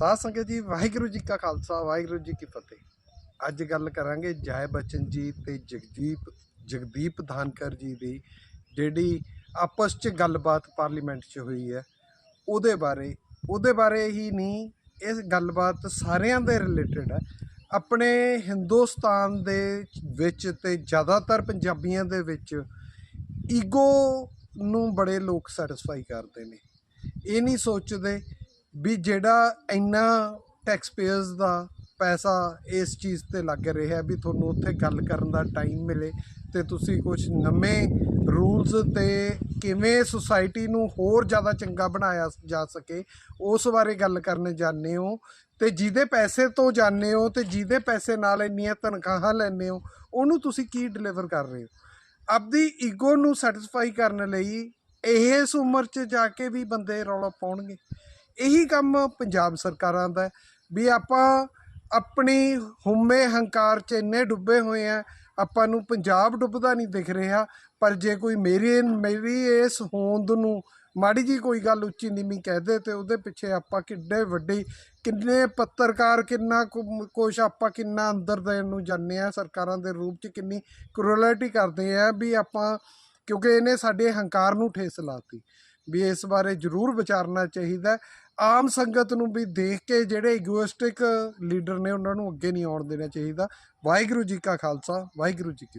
ਸਾਧ ਸੰਗਤ ਜੀ, ਵਾਹਿਗੁਰੂ ਜੀ ਕਾ ਖਾਲਸਾ, ਵਾਹਿਗੁਰੂ ਜੀ ਕੀ ਫਤਿਹ। ਅੱਜ ਗੱਲ ਕਰਾਂਗੇ ਜੈ ਬਚਨ ਜੀ ਤੇ ਜਗਦੀਪ ਜਗਦੀਪ ਧਾਨਕਰ ਜੀ ਦੀ, ਜਿਹੜੀ ਆਪਸ 'ਚ ਗੱਲਬਾਤ ਪਾਰਲੀਮੈਂਟ 'ਚ ਹੋਈ ਹੈ। ਉਹਦੇ ਬਾਰੇ ਉਹਦੇ ਬਾਰੇ ਹੀ ਨਹੀਂ, ਇਸ ਗੱਲਬਾਤ ਸਾਰਿਆਂ ਦੇ ਰਿਲੇਟਡ ਹੈ। ਆਪਣੇ ਹਿੰਦੁਸਤਾਨ ਦੇ ਵਿੱਚ ਤੇ ਜ਼ਿਆਦਾਤਰ ਪੰਜਾਬੀਆਂ ਦੇ ਵਿੱਚ ਈਗੋ ਨੂੰ ਬੜੇ ਲੋਕ ਸੈਟੀਸਫਾਈ ਕਰਦੇ ਨੇ। ਇਹ ਨਹੀਂ ਸੋਚਦੇ ਵੀ ਜਿਹੜਾ ਇੰਨਾ ਟੈਕਸ ਪੇਅਰਸ ਦਾ ਪੈਸਾ ਇਸ ਚੀਜ਼ ਤੇ ਲੱਗ ਰਿਹਾ ਵੀ ਤੁਹਾਨੂੰ ਉੱਥੇ ਗੱਲ ਕਰਨ ਦਾ ਟਾਈਮ ਮਿਲੇ ਤੇ ਤੁਸੀਂ ਕੁਝ ਨਵੇਂ ਰੂਲਸ ਤੇ ਕਿਵੇਂ ਸੁਸਾਇਟੀ ਨੂੰ ਹੋਰ ਜ਼ਿਆਦਾ ਚੰਗਾ ਬਣਾਇਆ ਜਾ ਸਕੇ, ਉਸ ਬਾਰੇ ਗੱਲ ਕਰਨ ਜਾਂਦੇ ਹੋ ਤੇ ਜਿਹਦੇ ਪੈਸੇ ਤੋਂ ਜਾਂਦੇ ਹੋ ਤੇ ਜਿਹਦੇ ਪੈਸੇ ਨਾਲ ਇੰਨੀਆਂ ਤਨਖਾਹਾਂ ਲੈਂਦੇ ਹੋ, ਉਹਨੂੰ ਤੁਸੀਂ ਕੀ ਡਿਲੀਵਰ ਕਰ ਰਹੇ ਹੋ? ਆਪਦੀ ਈਗੋ ਨੂੰ ਸੈਟੀਸਫਾਈ ਕਰਨ ਲਈ ਇਸ ਉਮਰ 'ਚ ਜਾ ਕੇ ਵੀ ਬੰਦੇ ਰੌਲਾ ਪਾਉਣਗੇ। ਇਹੀ ਕੰਮ ਪੰਜਾਬ ਸਰਕਾਰਾਂ ਦਾ ਵੀ ਆਪਾਂ ਆਪਣੀ ਹੁਮੇ ਹੰਕਾਰ 'ਚ ਇੰਨੇ ਡੁੱਬੇ ਹੋਏ ਆ, ਆਪਾਂ ਨੂੰ ਪੰਜਾਬ ਡੁੱਬਦਾ ਨਹੀਂ ਦਿਖ ਰਿਹਾ, ਪਰ ਜੇ ਕੋਈ ਮੇਰੀ ਮੇਰੀ ਇਸ ਹੋਂਦ ਨੂੰ ਮਾੜੀ ਜੀ ਕੋਈ ਗੱਲ ਉੱਚੀ ਨੀਵੀਂ ਕਹਿ ਦੇ ਤੇ ਉਹਦੇ ਪਿੱਛੇ ਆਪਾਂ ਕਿੱਡੇ ਵੱਡੇ, ਕਿੰਨੇ ਪੱਤਰਕਾਰ, ਕਿੰਨਾ ਕੁ- ਕੁਛ ਆਪਾਂ ਕਿੰਨਾ ਅੰਦਰ ਦੇਣ ਨੂੰ ਜਾਂਦੇ ਆ, ਸਰਕਾਰਾਂ ਦੇ ਰੂਪ 'ਚ ਕਿੰਨੀ ਕਰੂਅਲਿਟੀ ਕਰਦੇ ਆ ਵੀ ਆਪਾਂ, ਕਿਉਂਕਿ ਇਹਨੇ ਸਾਡੇ ਹੰਕਾਰ ਨੂੰ ਠੇਸ ਲਾਤੀ, ਵੀ ਇਸ ਬਾਰੇ ਜ਼ਰੂਰ ਵਿਚਾਰਨਾ ਚਾਹੀਦਾ ਆਮ ਸੰਗਤ ਨੂੰ ਵੀ ਦੇਖ ਕੇ ਜਿਹੜੇ ਇਗੋਇਸਟਿਕ ਲੀਡਰ ਨੇ ਉਹਨਾਂ ਨੂੰ ਅੱਗੇ ਨਹੀਂ ਆਉਣ ਦੇਣਾ ਚਾਹੀਦਾ। ਵਾਹਿਗੁਰੂ ਜੀ ਕਾ ਖਾਲਸਾ, ਵਾਹਿਗੁਰੂ ਜੀ ਕੀ ਫਤਿਹ।